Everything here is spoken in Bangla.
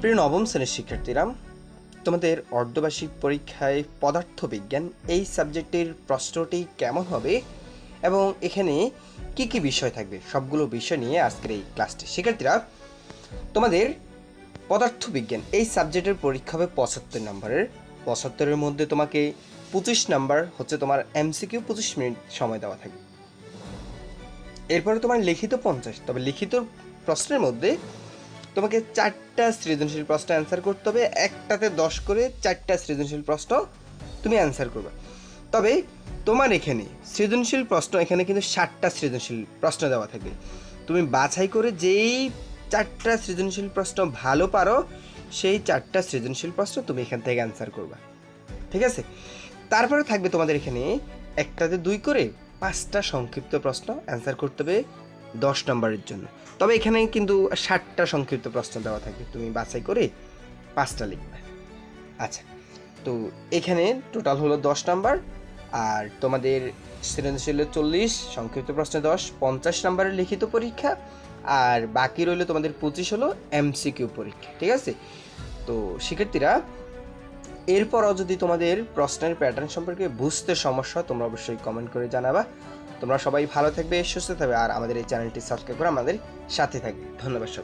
প্রিয় নবম শ্রেণির শিক্ষার্থীরা, তোমাদের অর্ধবার্ষিক পরীক্ষায় পদার্থবিজ্ঞান এই সাবজেক্টের প্রশ্নটি কেমন হবে এবং এখানে কি কি বিষয় থাকবে সবগুলো বিষয় নিয়ে আজকের এই ক্লাসটি। শিক্ষার্থীরা, তোমাদের পদার্থবিজ্ঞান এই সাবজেক্টের পরীক্ষা হবে পঁচাত্তর নম্বরের। পঁচাত্তরের মধ্যে তোমাকে পঁচিশ নাম্বার হচ্ছে তোমার এমসিকিউ পঁচিশ মিনিট সময় দেওয়া থাকবে। এরপরে তোমার লিখিত পঞ্চাশ, তবে লিখিত প্রশ্নের মধ্যে তোমাকে চারটা সৃজনশীল প্রশ্ন অ্যান্সার করতে হবে। একটাতে দশ করে চারটা সৃজনশীল প্রশ্ন তুমি অ্যান্সার করবে। তবে তোমার এখানে সৃজনশীল প্রশ্ন, এখানে কিন্তু ষাটটা সৃজনশীল প্রশ্ন দেওয়া থাকবে। তুমি বাছাই করে যেই চারটা সৃজনশীল প্রশ্ন ভালো পারো, সেই চারটা সৃজনশীল প্রশ্ন তুমি এখান থেকে অ্যান্সার করবা। ঠিক আছে? তারপরে থাকবে তোমাদের এখানে একটাতে দুই করে পাঁচটা সংক্ষিপ্ত প্রশ্ন অ্যান্সার করতে হবে। দশ নম্বরের জন্য। তবে এখানে কিন্তু ষাটটা সংক্ষিপ্ত প্রশ্ন দেওয়া থাকবে তুমি বাছাই করে পাঁচটা লিখবে। আচ্ছা তো এখানে টোটাল হলো দশ নাম্বার। আর তোমাদের সৃজনশীল চল্লিশ, সংক্ষিপ্ত প্রশ্নে দশ, পঞ্চাশ নাম্বারের লিখিত পরীক্ষা। আর বাকি রইল তোমাদের পঁচিশ হলো এমসিকিউ পরীক্ষা, ঠিক আছে? তো শিক্ষার্থীরা, এরপরও যদি তোমাদের প্রশ্নের প্যাটার্ন সম্পর্কে বুঝতে সমস্যা তোমরা অবশ্যই কমেন্ট করে জানাবা। তোমরা সবাই ভালো থাকবে, সুস্থ থাকবে, আর আমাদের এই চ্যানেলটি সাবস্ক্রাইব করে আমাদের সাথে থাকবে। ধন্যবাদ